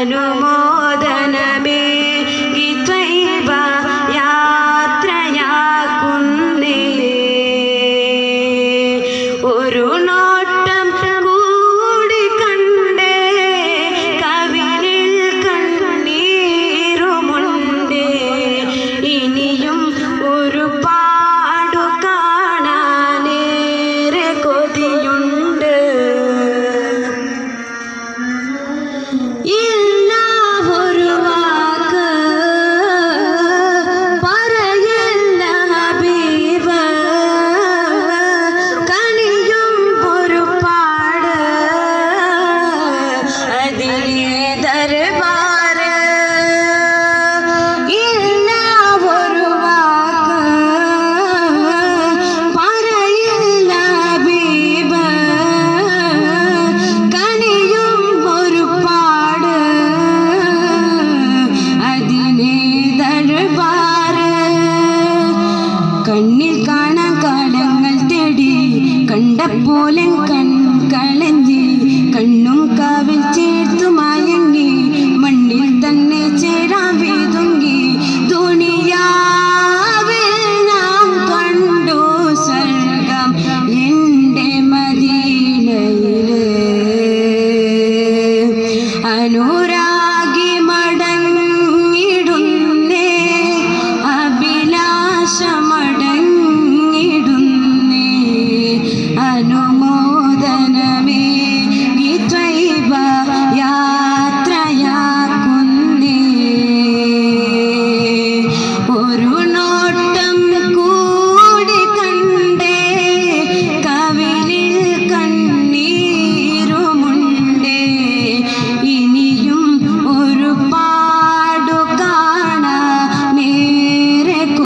അനുമോദനമേ ഗീത്വൈവ യാത്രയാക്കുന്നേ ഒരു നോട്ടം കൂടി കണ്ടേ കവിളിൽ കണ്ണീരുമുണ്ടേ ഇനിയും ഒരു പാടു കാണാനേറെ കൊതിയുണ്ട് Yeah. കണ്ണിൽ കാണാൻ കാലങ്ങൾ തേടി കണ്ടപ്പോലെ കണ്ണും